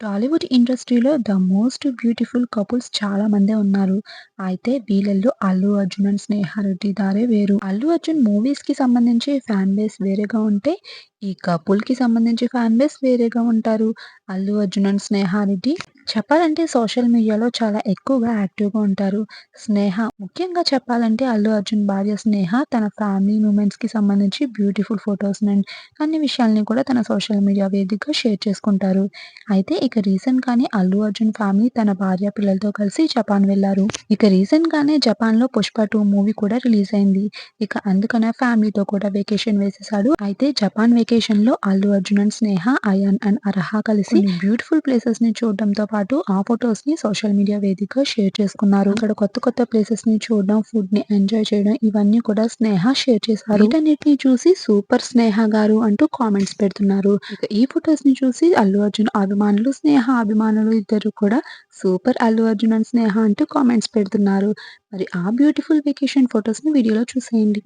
టాలీవుడ్ ఇండస్ట్రీలో the most beautiful couples చాలా మందే ఉన్నారు. అయితే వీళ్ళల్లో అల్లు అర్జున్ అండ్ స్నేహ రెడ్డి దారే వేరు. అల్లు అర్జున్ మూవీస్‌కి సంబంధించి ఫ్యాన్ బేస్ వేరేగా ఉంటే, ఈ కపుల్‌కి సంబంధించి ఫ్యాన్ బేస్ వేరేగా ఉంటారు. అల్లు అర్జున్ అండ్ స్నేహ రెడ్డి చెప్పాలంటే సోషల్ మీడియాలో చాలా ఎక్కువగా యాక్టివ్‌గా ఉంటారు. స్నేహ ముఖ్యంగా చెప్పాలంటే అల్లు అర్జున్ భార్య స్నేహ తన ఫ్యామిలీ మూమెంట్స్‌కి సంబంధించి బ్యూటిఫుల్ ఫోటోస్‌ని అండ్ అన్ని విషయాల్ని కూడా తన సోషల్ మీడియా వేదికగా షేర్ చేసుకుంటారు. అయితే ఇక రీసెంట్‌గానే అల్లు అర్జున్ ఫ్యామిలీ తన భార్య పిల్లలతో కలిసి జపాన్ వెళ్ళారు. ఇక రీసెంట్‌గానే జపాన్‌లో 'పుష్ప 2' మూవీ కూడా రిలీజ్ అయింది. ఇక అందుకనే ఫ్యామిలీతో కూడా వెకేషన్ వేసేసాడు. అయితే జపాన్ వెకేషన్‌లో అల్లు అర్జున్ అండ్ స్నేహ, అయాన్ అండ్ అర్హ కలిసి బ్యూటిఫుల్ ప్లేసెస్‌ని చూడడంతో పాటు ఆ ఫొటోస్ని సోషల్ మీడియా వేదికగా షేర్ చేసుకున్నారు. అక్కడ కొత్త కొత్త ప్లేసెస్ని చూడడం, ఫుడ్ని ఎంజాయ్ చేయడం ఇవన్నీ కూడా స్నేహ షేర్ చేశారు. వీటన్నిటిని చూసి సూపర్ స్నేహ గారు అంటూ కామెంట్స్ పెడుతున్నారు. ఈ ఫొటోస్ని చూసి అల్లు అర్జున్ అభిమానులు, స్నేహ అభిమానులు ఇద్దరు కూడా సూపర్ అల్లు అర్జున్ అండ్ స్నేహ అంటూ కామెంట్స్ పెడుతున్నారు. మరి ఆ బ్యూటిఫుల్ వెకేషన్ ఫొటోస్ని వీడియోలో చూసేయండి.